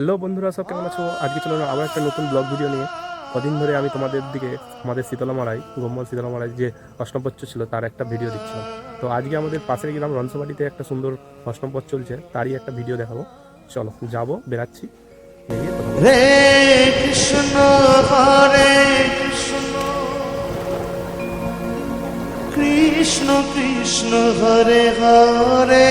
Hello বন্ধুরা, সব কেমন আছো? আজকে চলো আবার একটা নতুন ব্লগ ভিডিও নিয়ে। কদিন ধরে আমি তোমাদের দিকে, আমাদের শীতলামারাই গম্বল শীতলামারাই যে অষ্টপচ্চ ছিল, তার একটা ভিডিও দিচ্ছিলাম তো আজকে আমাদের পাশের গ্রাম রনসবাড়িতে একটা সুন্দর অষ্টপথ চলছে, তারই একটা ভিডিও দেখাবো। চলো, যাব রে Krishna Krishna. Krishna Krishna Hare Hare.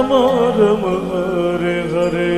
Ram Ram Hare Hare.